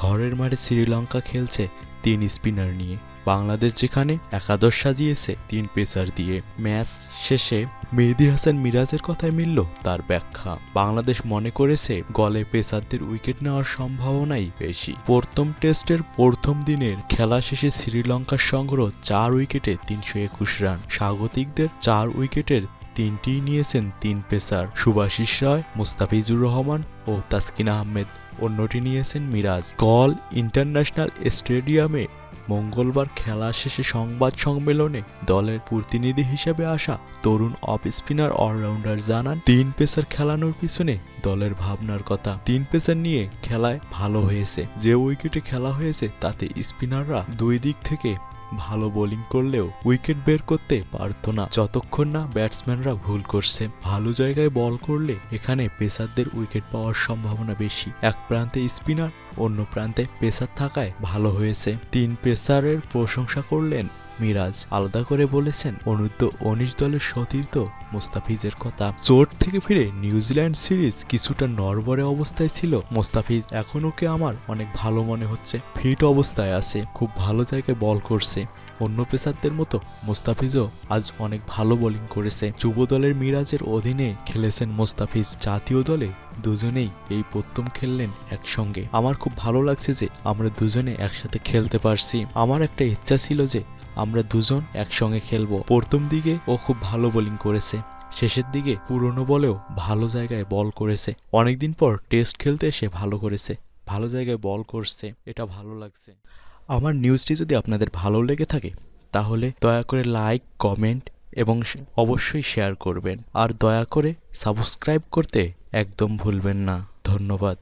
ঘরের মাঠে শ্রীলঙ্কা খেলছে তিন স্পিনার নিয়ে। বাংলাদেশ যেখানে একাদশ সাজিয়েছে তিন পেসার দিয়ে। ম্যাচ শেষে মেহেদি হাসান মিরাজের কথায় মিলল তার ব্যাখ্যা। বাংলাদেশ মনে করেছে গলে পেসারদের উইকেট নেওয়ার সম্ভাবনাই বেশি। প্রথম টেস্টের প্রথম দিনের খেলা শেষে শ্রীলঙ্কার সংগ্রহ চার উইকেটে তিনশো একুশ রান। স্বাগতিকদের চার উইকেটের তিনটিই নিয়েছেন তিন পেসার সুভাশিস রায়, মুস্তাফিজুর রহমান ও তাসকিন আহমেদ। অন্যটি নিয়েছেন মিরাজ। গল ইন্টারন্যাশনাল স্টেডিয়ামে মঙ্গলবার খেলা শেষে সংবাদ সম্মেলনে দলের প্রতিনিধি হিসেবে আসা তরুণ অফ স্পিনার অলরাউন্ডার জানান, তিন পেসার খেলানোর পিছনে দলের ভাবনার কথা। তিন পেসার নিয়ে খেলায় ভালো হয়েছে। যে উইকেটে খেলা হয়েছে, তাতে স্পিনাররা দুই দিক থেকে ভালো বোলিং করলেও উইকেট বের করতে পারত না। যতক্ষণ না ব্যাটসম্যানরা ভুল করছে, ভালো জায়গায় বল করলে এখানে পেসারদের উইকেট পাওয়ার সম্ভাবনা বেশি। এক প্রান্তে স্পিনার, অন্য প্রান্তে পেসার থাকায় ভালো হয়েছে। তিন পেসারের প্রশংসা করলেন মিরাজ আলাদা করে বলেছেন অনূর্ধ্ব উনিশ দলের সতীর্থ মোস্তাফিজের কথা। চোট থেকে ফিরে নিউজিল্যান্ড সিরিজ কিছুটা নরবরে অবস্থায় ছিল। মোস্তাফিজ এখন ওকে আমার অনেক ভালো মনে হচ্ছে? ফিট অবস্থায় আছে, খুব ভালো জায়গায় বল করছে। অন্য পেসারদের মতো মোস্তাফিজও আজ অনেক ভালো বোলিং করেছে। যুব দলের মিরাজের অধীনে খেলেছেন মোস্তাফিজ। জাতীয় দলে দুজনেই এই প্রথম খেললেন একসঙ্গে। আমার খুব ভালো লাগছে যে আমরা দুজনে একসাথে খেলতে পারছি। আমার একটা ইচ্ছা ছিল যে আমরা দুজন একসঙ্গে খেলব। প্রথম দিকে ও খুব ভালো বোলিং করেছে। শেষের দিকে পুরনো বলেও ভালো জায়গায় বল করেছে। অনেকদিন পর টেস্ট খেলতে এসে ভালো করেছে। ভালো জায়গায় বল করছে। এটা ভালো লাগছে। আমার নিউজটি যদি আপনাদের ভালো লেগে থাকে, তাহলে দয়া করে লাইক, কমেন্ট এবং অবশ্যই শেয়ার করবেন। আর দয়া করে সাবস্ক্রাইব করতে একদম ভুলবেন না। ধন্যবাদ।